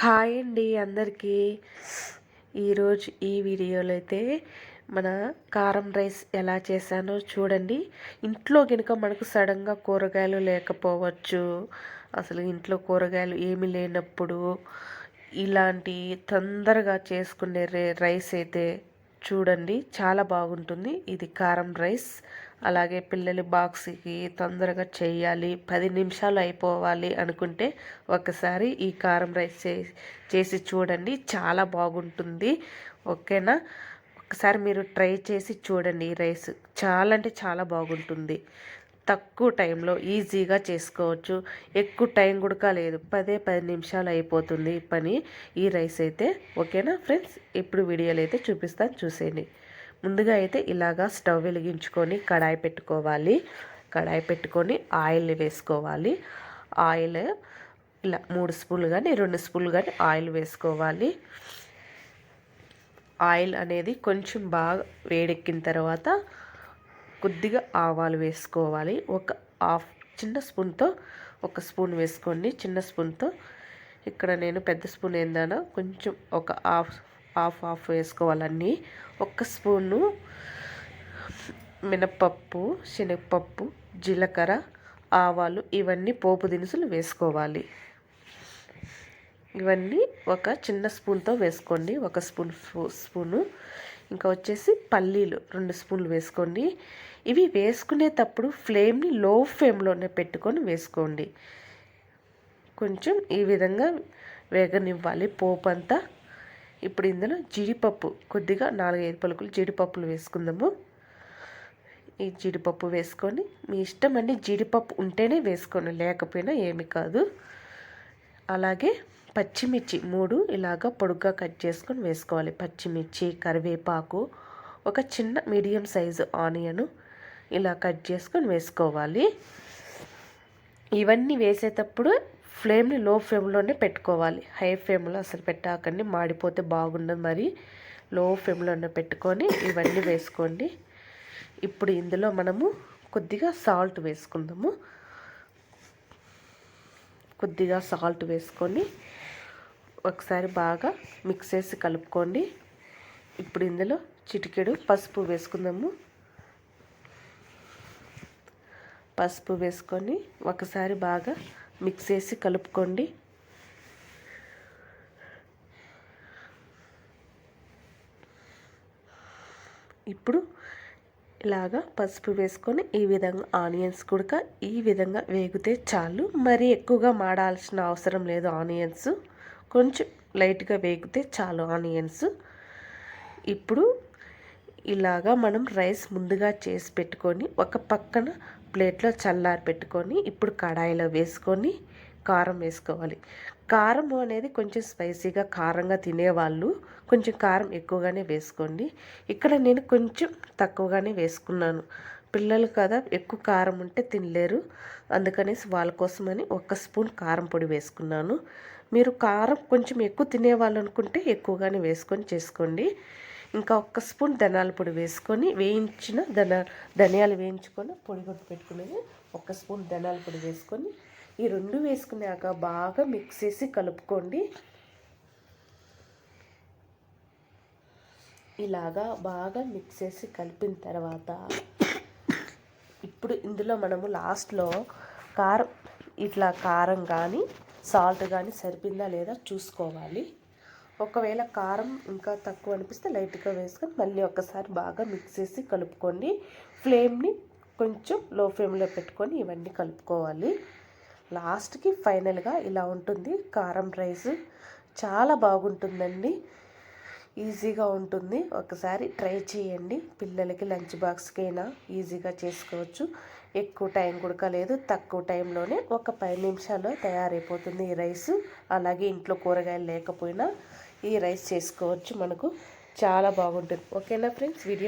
Hi అండి అందరికీ. ఈరోజు ఈ వీడియోలో అయితే మన కారం రైస్ ఎలా చేశానో చూడండి. ఇంట్లో కనుక మనకు సడన్గా కూరగాయలు లేకపోవచ్చు అసలు ఇంట్లో కూరగాయలు ఏమీ లేనప్పుడు ఇలాంటి తొందరగా చేసుకునే రైస్ అయితే చూడండి చాలా బాగుంటుంది. ఇది కారం రైస్. అలాగే పిల్లలు బాక్స్కి తొందరగా చేయాలి పది నిమిషాలు అయిపోవాలి అనుకుంటే ఒకసారి ఈ కారం రైస్ చే చేసి చూడండి చాలా బాగుంటుంది. ఓకేనా? ఒకసారి మీరు ట్రై చేసి చూడండి ఈ రైస్. చాలా అంటే చాలా బాగుంటుంది. తక్కువ టైంలో ఈజీగా చేసుకోవచ్చు. ఎక్కువ టైం కూడా లేదు పదే పది నిమిషాలు అయిపోతుంది పని ఈ రైస్ అయితే. ఓకేనా ఫ్రెండ్స్? ఇప్పుడు వీడియోలు అయితే చూపిస్తాను చూసేయండి. ముందుగా అయితే ఇలాగా స్టవ్ వెలిగించుకొని కడాయి పెట్టుకోవాలి. కడాయి పెట్టుకొని ఆయిల్ వేసుకోవాలి. ఆయిల్ ఇలా మూడు స్పూన్లు కానీ రెండు స్పూన్లు కానీ ఆయిల్ వేసుకోవాలి. ఆయిల్ అనేది కొంచెం బాగా వేడెక్కిన తర్వాత కొద్దిగా ఆవాలు వేసుకోవాలి. ఒక హాఫ్ చిన్న స్పూన్తో ఒక స్పూన్ వేసుకోండి. చిన్న స్పూన్తో. ఇక్కడ నేను పెద్ద స్పూన్ ఏందన్నా కొంచెం ఒక హాఫ్ హాఫ్ హాఫ్ వేసుకోవాలన్నీ ఒక్క స్పూను మినప్పప్పు శనగపప్పు జీలకర్ర ఆవాలు ఇవన్నీ పోపు దినుసులు వేసుకోవాలి. ఇవన్నీ ఒక చిన్న స్పూన్తో వేసుకోండి. ఒక స్పూన్ స్పూను. ఇంకా వచ్చేసి పల్లీలు రెండు స్పూన్లు వేసుకోండి. ఇవి వేసుకునేటప్పుడు ఫ్లేమ్ని లో ఫ్లేమ్లోనే పెట్టుకొని వేసుకోండి. కొంచెం ఈ విధంగా వేగనివ్వాలి పోపు అంతా. ఇప్పుడు ఇందులో జీడిపప్పు కొద్దిగా నాలుగైదు పలుకులు జీడిపప్పులు వేసుకుందాము. ఈ జీడిపప్పు వేసుకొని మీ ఇష్టం అండి జీడిపప్పు ఉంటేనే వేసుకోండి లేకపోయినా ఏమి కాదు. అలాగే పచ్చిమిర్చి మూడు ఇలాగ పొడుగ్గా కట్ చేసుకొని వేసుకోవాలి. పచ్చిమిర్చి కరివేపాకు ఒక చిన్న మీడియం సైజు ఆనియను ఇలా కట్ చేసుకొని వేసుకోవాలి. ఇవన్నీ వేసేటప్పుడు ఫ్లేమ్ని లో ఫ్లేమ్లోనే పెట్టుకోవాలి. హై ఫ్లేమ్లో అసలు పెట్టాకండి. మాడిపోతే బాగుండదు మరి. లో ఫ్లేమ్లోనే పెట్టుకొని ఇవన్నీ వేసుకోండి. ఇప్పుడు ఇందులో మనము కొద్దిగా సాల్ట్ వేసుకుందాము. కొద్దిగా సాల్ట్ వేసుకొని ఒకసారి బాగా మిక్స్ చేసి కలుపుకోండి. ఇప్పుడు ఇందులో చిటికెడు పసుపు వేసుకుందాము. పసుపు వేసుకొని ఒకసారి బాగా మిక్స్ చేసి కలుపుకోండి. ఇప్పుడు ఇలాగా పసుపు వేసుకొని ఈ విధంగా ఆనియన్స్ కూడా ఈ విధంగా వేగితే చాలు. మరీ ఎక్కువగా మాడాల్సిన అవసరం లేదు ఆనియన్స్. కొంచెం లైట్గా వేగితే చాలు ఆనియన్స్. ఇప్పుడు ఇలాగా మనం రైస్ ముందుగా చేసి పెట్టుకొని ఒక పక్కన ప్లేట్లో చల్లారి పెట్టుకొని ఇప్పుడు కడాయిలో వేసుకొని కారం వేసుకోవాలి. కారం అనేది కొంచెం స్పైసీగా కారంగా తినేవాళ్ళు కొంచెం కారం ఎక్కువగానే వేసుకోండి. ఇక్కడ నేను కొంచెం తక్కువగానే వేసుకున్నాను. పిల్లలు కదా ఎక్కువ కారం ఉంటే తినలేరు. అందుకనేసి వాళ్ళ కోసమని ఒక స్పూన్ కారం పొడి వేసుకున్నాను. మీరు కారం కొంచెం ఎక్కువ తినేవాళ్ళు అనుకుంటే ఎక్కువగానే వేసుకొని చేసుకోండి. ఇంకా ఒక్క స్పూన్ ధనాల పొడి వేసుకొని వేయించిన ధనా ధనియాలు వేయించుకొని పొడి కొట్టు పెట్టుకునేది. ఒక స్పూన్ ధనాల పొడి వేసుకొని ఈ రెండు వేసుకున్నాక బాగా మిక్స్ చేసి కలుపుకోండి. ఇలాగా బాగా మిక్స్ చేసి కలిపిన తర్వాత ఇప్పుడు ఇందులో మనము లాస్ట్లో కారం ఇట్లా కారం కానీ సాల్ట్ కానీ సరిపోయిందా లేదా చూసుకోవాలి. ఒకవేళ కారం ఇంకా తక్కువ అనిపిస్తే లైట్గా వేసుకొని మళ్ళీ ఒకసారి బాగా మిక్స్ చేసి కలుపుకోండి. ఫ్లేమ్ని కొంచెం లో ఫ్లేమ్లో పెట్టుకొని ఇవన్నీ కలుపుకోవాలి. లాస్ట్కి ఫైనల్గా ఇలా ఉంటుంది కారం రైస్. చాలా బాగుంటుందండి. ఈజీగా ఉంటుంది. ఒకసారి ట్రై చేయండి. పిల్లలకి లంచ్ బాక్స్కైనా ఈజీగా చేసుకోవచ్చు. ఎక్కువ టైం కూడా లేదు తక్కువ టైంలోనే ఒక పది నిమిషాల్లో తయారైపోతుంది ఈ రైస్. అలాగే ఇంట్లో కూరగాయలు లేకపోయినా ఈ రైస్ చేసుకోవచ్చు. మనకు చాలా బాగుంటుంది. ఓకేనా ఫ్రెండ్స్? వీడియో